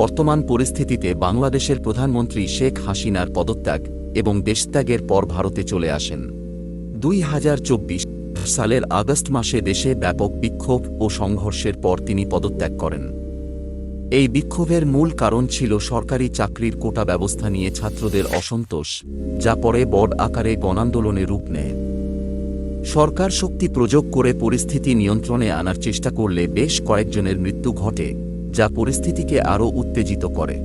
বর্তমান পরিস্থিতিতে বাংলাদেশের প্রধানমন্ত্রী শেখ হাসিনার পদত্যাগ এবং দেশত্যাগের পর ভারতে চলে আসেন। দুই হাজার চব্বিশ সালের আগস্ট মাসে দেশে ব্যাপক বিক্ষোভ ও সংঘর্ষের পর তিনি পদত্যাগ করেন। এই বিক্ষোভের মূল কারণ ছিল সরকারি চাকরির কোটা ব্যবস্থা নিয়ে ছাত্রদের অসন্তোষ, যা পরে বড় আকারে গণান্দোলনে রূপ নেয়। সরকার শক্তি প্রয়োগ করে পরিস্থিতি নিয়ন্ত্রণে আনার চেষ্টা করলে বেশ কয়েকজনের মৃত্যু ঘটে। যা পরিস্থিতিকে আরও উত্তেজিত করে।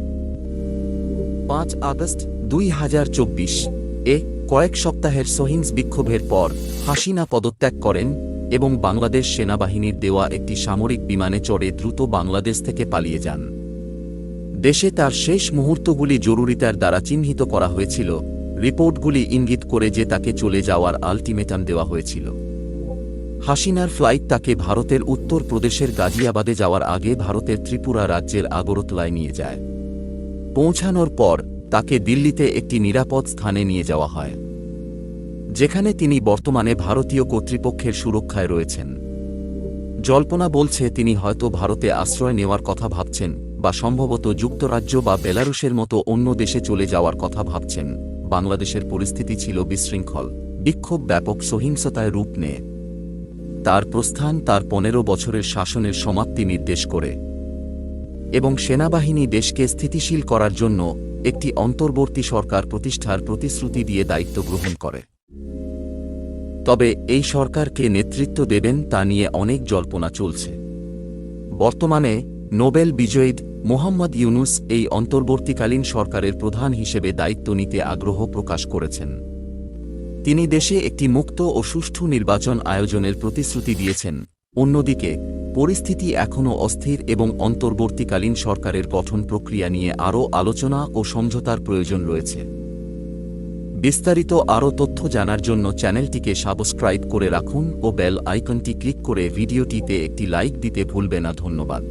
পাঁচ আগস্ট দুই হাজার চব্বিশ, এ কয়েক সপ্তাহের সহিংস বিক্ষোভের পর হাসিনা পদত্যাগ করেন এবং বাংলাদেশ সেনাবাহিনীর দেওয়া একটি সামরিক বিমানে চড়ে দ্রুত বাংলাদেশ থেকে পালিয়ে যান। দেশে তার শেষ মুহূর্তগুলি জরুরিতার দ্বারা চিহ্নিত করা হয়েছিল। রিপোর্টগুলি ইঙ্গিত করে যে তাকে চলে যাওয়ার আলটিমেটাম দেওয়া হয়েছিল। হাসিনার ফ্লাইট তাকে ভারতের উত্তর প্রদেশের গাজিয়াবাদে যাওয়ার আগে ভারতের ত্রিপুরা রাজ্যের আগরতলায় নিয়ে যায়। পৌঁছানোর পর তাকে দিল্লিতে একটি নিরাপদ স্থানে নিয়ে যাওয়া হয়, যেখানে তিনি বর্তমানে ভারতীয় কর্তৃপক্ষের সুরক্ষায় রয়েছেন। জল্পনা বলছে তিনি হয়তো ভারতে আশ্রয় নেওয়ার কথা ভাবছেন বা সম্ভবত যুক্তরাজ্য বা বেলারুশের মতো অন্য দেশে চলে যাওয়ার কথা ভাবছেন। বাংলাদেশের পরিস্থিতি ছিল বিশৃঙ্খল। বিক্ষোভ ব্যাপক সহিংসতায় রূপ নেয়। তার প্রস্থান তার পনেরো বছরের শাসনের সমাপ্তি নির্দেশ করে। এবং সেনাবাহিনী দেশকে স্থিতিশীল করার জন্য একটি অন্তর্বর্তী সরকার প্রতিষ্ঠার প্রতিশ্রুতি দিয়ে দায়িত্ব গ্রহণ করে। তবে এই সরকারকে নেতৃত্ব দেবেন তা নিয়ে অনেক জল্পনা চলছে। বর্তমানে নোবেল বিজয়ীদ মোহাম্মদ ইউনুস এই অন্তর্বর্তীকালীন সরকারের প্রধান হিসেবে দায়িত্ব নিতে আগ্রহ প্রকাশ করেছেন। তিনি দেশে একটি মুক্ত ও সুষ্ঠু নির্বাচন আয়োজনের প্রতিশ্রুতি দিয়েছেন। অন্যদিকে, পরিস্থিতি এখনও অস্থির এবং অন্তর্বর্তীকালীন সরকারের গঠন প্রক্রিয়া নিয়ে আরও আলোচনা ও সমঝোতার প্রয়োজন রয়েছে। বিস্তারিত আরও তথ্য জানার জন্য চ্যানেলটিকে সাবস্ক্রাইব করে রাখুন ও বেল আইকনটি ক্লিক করে ভিডিওটিতে একটি লাইক দিতে ভুলবে না। ধন্যবাদ।